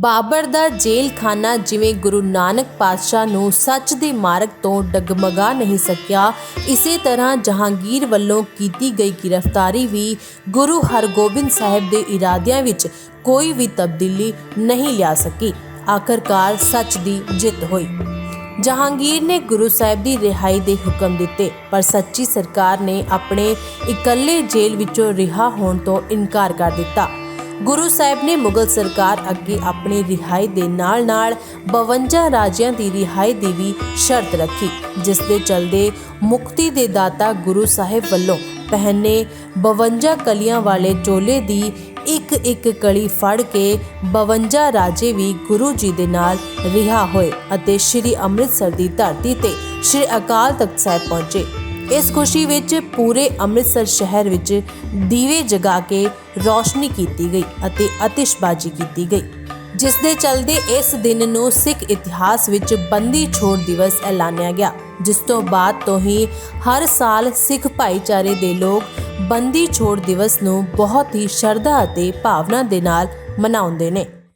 ਬਾਬਰ ਦਾ ਜੇਲ੍ਹ ਜਿਵੇਂ ਗੁਰੂ ਨਾਨਕ ਪਾਤਸ਼ਾਹ ਨੂੰ ਸੱਚ ਦੇ ਮਾਰਗ ਤੋਂ ਡਗਮਗਾ ਨਹੀਂ ਸਕਿਆ, ਇਸੇ ਤਰ੍ਹਾਂ ਜਹਾਂਗੀਰ ਵੱਲੋਂ ਕੀਤੀ ਗਈ ਗ੍ਰਿਫਤਾਰੀ ਵੀ ਗੁਰੂ ਹਰਗੋਬਿੰਦ ਸਾਹਿਬ ਦੇ ਇਰਾਦਿਆਂ ਵਿੱਚ ਕੋਈ ਵੀ ਤਬਦੀਲੀ ਨਹੀਂ ਲਿਆ ਸਕੀ। ਆਖਰਕਾਰ ਸੱਚ ਦੀ ਜਿੱਤ ਹੋਈ। ਜਹਾਂਗੀਰ ਨੇ ਗੁਰੂ ਸਾਹਿਬ ਦੀ ਰਿਹਾਈ ਦੇ ਹੁਕਮ ਦਿੱਤੇ, ਪਰ ਸੱਚੀ ਸਰਕਾਰ ਨੇ ਆਪਣੇ ਇਕੱਲੇ ਜੇਲ੍ਹ ਵਿੱਚੋਂ ਰਿਹਾ ਹੋਣ ਤੋਂ ਇਨਕਾਰ ਕਰ ਦਿੱਤਾ। ਗੁਰੂ ਸਾਹਿਬ ਨੇ ਮੁਗਲ ਸਰਕਾਰ ਅੱਗੇ ਆਪਣੀ ਰਿਹਾਈ ਦੇ ਨਾਲ-ਨਾਲ 52 ਰਾਜਿਆਂ ਦੀ ਰਿਹਾਈ ਦੀ ਵੀ ਸ਼ਰਤ ਰੱਖੀ, ਜਿਸ ਦੇ ਚਲਦੇ ਮੁਕਤੀ ਦੇ ਦਾਤਾ ਗੁਰੂ ਸਾਹਿਬ ਵੱਲੋਂ ਪਹਿਨੇ 52 ਕਲੀਆਂ ਵਾਲੇ ਚੋਲੇ ਦੀ ਇੱਕ ਇੱਕ ਕਲੀ ਫੜ ਕੇ 52 ਰਾਜੇ ਵੀ ਗੁਰੂ ਜੀ ਦੇ ਨਾਲ ਰਿਹਾ ਹੋਏ ਅਤੇ ਸ੍ਰੀ ਅੰਮ੍ਰਿਤਸਰ ਦੀ ਧਰਤੀ ਤੇ ਸ੍ਰੀ ਅਕਾਲ ਤਖਤ ਸਾਹਿਬ ਪਹੁੰਚੇ। ਇਸ ਖੁਸ਼ੀ ਵਿੱਚ ਪੂਰੇ ਅੰਮ੍ਰਿਤਸਰ ਸ਼ਹਿਰ ਵਿੱਚ ਦੀਵੇ ਜਗਾ ਕੇ ਰੌਸ਼ਨੀ ਕੀਤੀ ਗਈ ਅਤੇ ਆਤਿਸ਼ਬਾਜ਼ੀ ਕੀਤੀ ਗਈ, ਜਿਸ ਦੇ ਚਲਦੇ ਇਸ ਦਿਨ ਨੂੰ ਸਿੱਖ ਇਤਿਹਾਸ ਵਿੱਚ ਬੰਦੀ ਛੋੜ ਦਿਵਸ ਐਲਾਨਿਆ ਗਿਆ, ਜਿਸ ਤੋਂ ਬਾਅਦ ਤੋਂ ਹੀ ਹਰ ਸਾਲ ਸਿੱਖ ਭਾਈਚਾਰੇ ਦੇ ਲੋਕ ਬੰਦੀ ਛੋੜ ਦਿਵਸ ਨੂੰ ਬਹੁਤ ਹੀ ਸ਼ਰਧਾ ਅਤੇ ਭਾਵਨਾ ਦੇ ਨਾਲ ਮਨਾਉਂਦੇ ਨੇ।